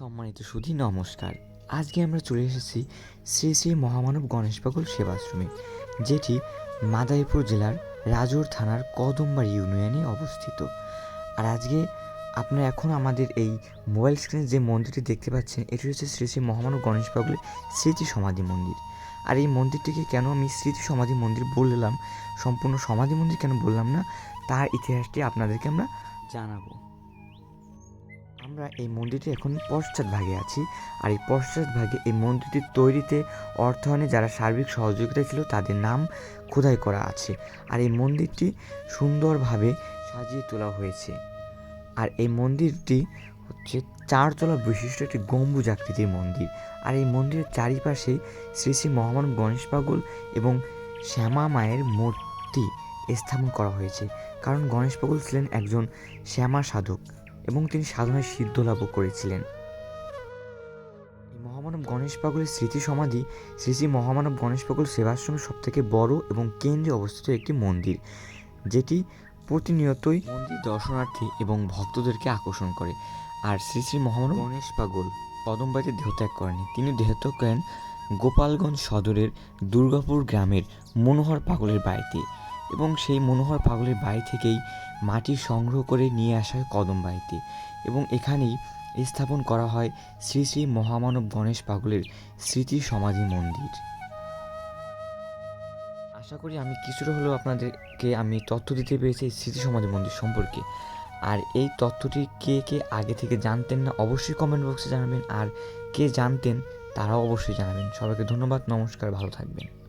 সম্মানিত সুধী নমস্কার। আজকে আমরা চলে এসেছি শ্রী শ্রী মহামানব গণেশ পাগল সেবাশ্রমে, যেটি মাদারীপুর জেলার রাজোর থানার কদমবাড়ি ইউনিয়নে অবস্থিত। আর আজকে আপনারা এখন আমাদের এই মোবাইল স্ক্রিনে যে মন্দিরটি দেখতে পাচ্ছেন, এটি হচ্ছে শ্রী শ্রী মহামানব গণেশ পাগলের স্মৃতি সমাধি মন্দির। আর এই মন্দিরটিকে কেন আমি স্মৃতি সমাধি মন্দির বললাম, সম্পূর্ণ সমাধি মন্দির কেন বললাম না, তার ইতিহাসটি আপনাদেরকে আমরা জানাব। আমরা এই মন্দিরটি এখন পশ্চাৎ ভাগে আছি। আর এই পশ্চাৎ ভাগে এই মন্দিরটির তৈরিতে অর্থায়নে যারা সার্বিক সহযোগিতা ছিল তাদের নাম খোদাই করা আছে। আর এই মন্দিরটি সুন্দরভাবে সাজিয়ে তোলা হয়েছে। আর এই মন্দিরটি হচ্ছে চারতলা বিশিষ্ট একটি গম্বুজ আকৃতির মন্দির। আর এই মন্দিরের চারিপাশে শ্রী শ্রী মহামান গণেশ পাগল এবং শ্যামা মায়ের মূর্তি স্থাপন করা হয়েছে। কারণ গণেশ পাগল ছিলেন একজন শ্যামা সাধক। এবং তিনি সাধনায় সিদ্ধ লাভও করেছিলেন। মহামানব গণেশ পাগলের স্মৃতি সমাধি শ্রী শ্রী মহামানব গণেশ পাগল সেবাশ্রমের সবথেকে বড় এবং কেন্দ্রে অবস্থিত একটি মন্দির, যেটি প্রতিনিয়তই মন্দির দর্শনার্থী এবং ভক্তদেরকে আকর্ষণ করে। আর শ্রী শ্রী মহামানব গণেশ পাগল কদমবাড়িতে দেহত্যাগ করেনি তিনি দেহত্যাগ করেন গোপালগঞ্জ সদরের দুর্গাপুর গ্রামের মনোহর পাগলের বাড়িতে। এবং সেই মনোহর পাগলের বাড়ি থেকেই মাটি সংগ্রহ করে নিয়ে আসা হয় কদম বাড়িতে এবং এখানেই স্থাপন করা হয় শ্রী শ্রী মহামানব গণেশ পাগলের স্মৃতি সমাধি মন্দির। আশা করি আমি কিছুটা হলেও আপনাদেরকে আমি তথ্য দিতে পেরেছি স্মৃতি সমাধি মন্দির সম্পর্কে। আর এই তথ্যটি কে কে আগে থেকে জানতেন না অবশ্যই কমেন্ট বক্সে জানাবেন, আর কে জানতেন তারাও অবশ্যই জানাবেন। সবাইকে ধন্যবাদ, নমস্কার, ভালো থাকবেন।